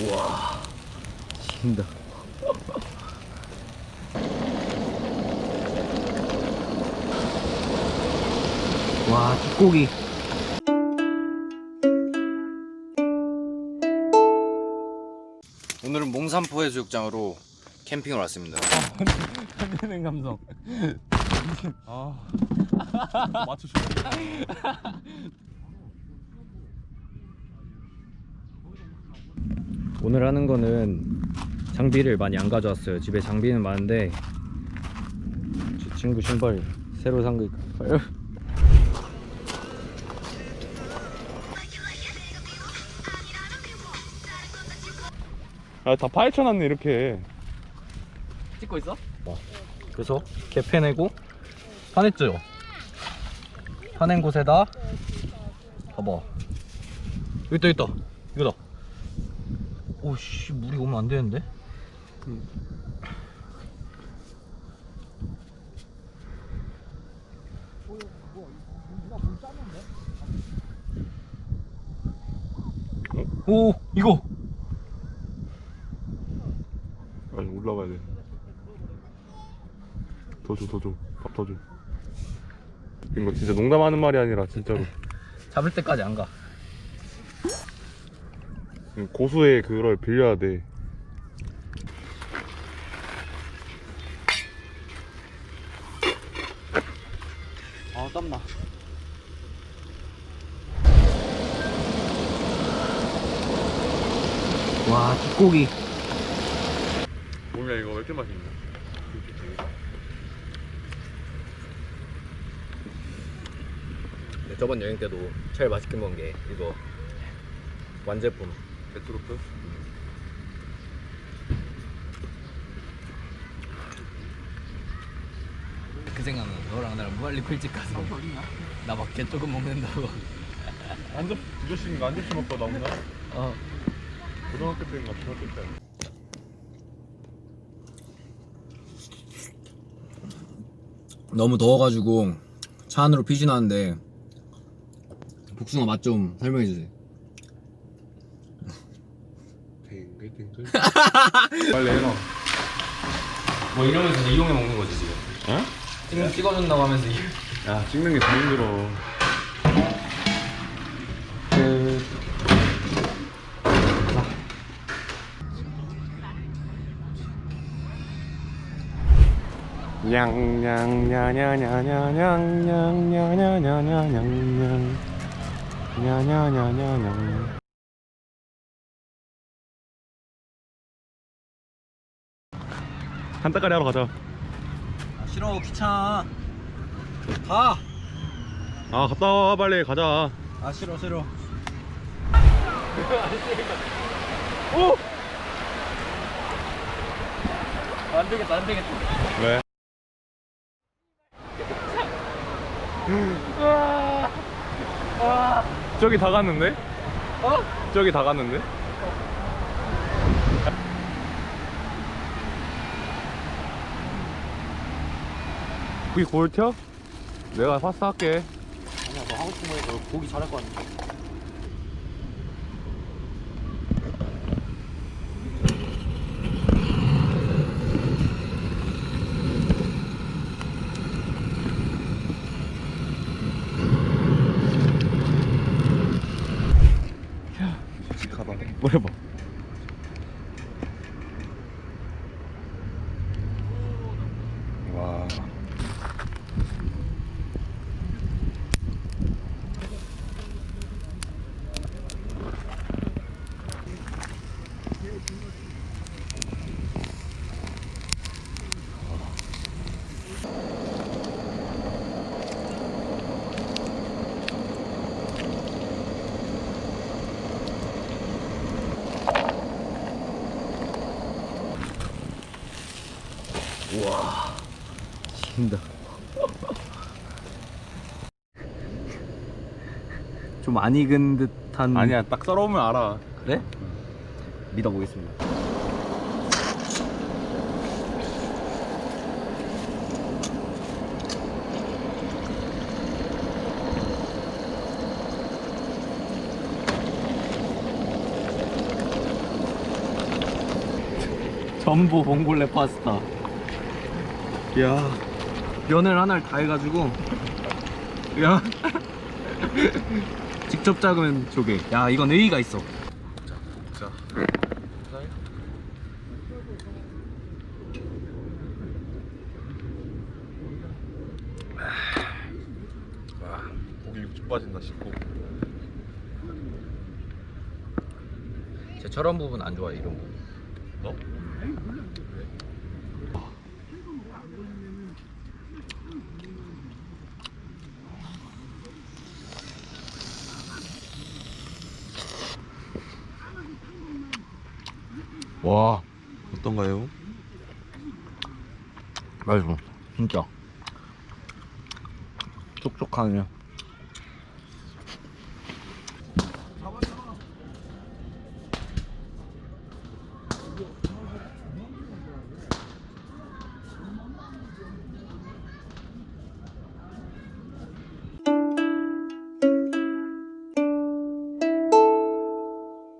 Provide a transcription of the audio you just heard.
우와 진다 와 뒷고기 오늘은 몽산포 해수욕장으로 캠핑을 왔습니다 흔드는 감성. 아. 맞춰줘. 오늘 하는 거는 장비를 많이 안 가져왔어요. 집에 장비는 많은데 제 친구 신발 새로 산 거 있어요. 아, 다 파헤쳐놨네, 이렇게. 찍고 있어? 그래서 개 패내고 파냈죠. 파낸 곳에다 봐봐. 여기 있다, 여기 있다. 이거다. 오씨 물이 오면 안 되는데? 오 이거 아니, 올라가야 돼. 더 줘, 더 줘. 밥 더 줘. 이거 진짜 농담하는 말이 아니라, 진짜로. 잡을 때까지 안 가. 고수의 그걸 빌려야 돼. 아 땀나. 와 뒷고기. 뭐야, 이거 왜 이렇게 맛있냐? 저번 여행 때도 제일 맛있게 먹은 게 이거 완제품. 레트로프? 그 생각나. 너랑 나랑 무한리 풀집 가서 나밖에 조금 먹는다고. 안 접, 두 접시인가 안 접시 먹고 나오나? 어. 고등학교 때인가 중학교 때. 너무 더워가지고 차 안으로 피신 나는데 복숭아 맛 좀 설명해 주세요. 땡글땡글. 빨리 해라. 뭐 이러면서 이제 이용해 먹는 거지 지금. 어? 찍 찍어준다고 하면서 이- 야, 찍는 게더 힘들어. 냐냐냐냐냥 한따까리 하러 가자 아, 싫어 귀찮아. 가. 아 갔다 와 빨리 가자 아 싫어 싫어. 오! 안 되겠다 안 되겠다. 왜? 저기 다 갔는데? 어? 저기 다 갔는데? 고기 골 튀어? 내가 파스타 할게 아니야 너 하고 싶은 거 해. 너 고기 잘할 거 아니야. 칙하다 뭐 해봐 와 우와 진다. 좀 안 익은 듯한. 아니야 딱 썰어오면 알아 그래? 믿어보겠습니다. 전부 봉골레 파스타. 야 면을 하나를 다 해가지고 야 직접 작은 조개. 야 이건 의의가 있어. 자. 와, 고기 육즙 빠진다 싶고. 제 저런 부분 안 좋아해 이런 부분. 너? 와 어떤가요? 맛있어 진짜 촉촉하네요.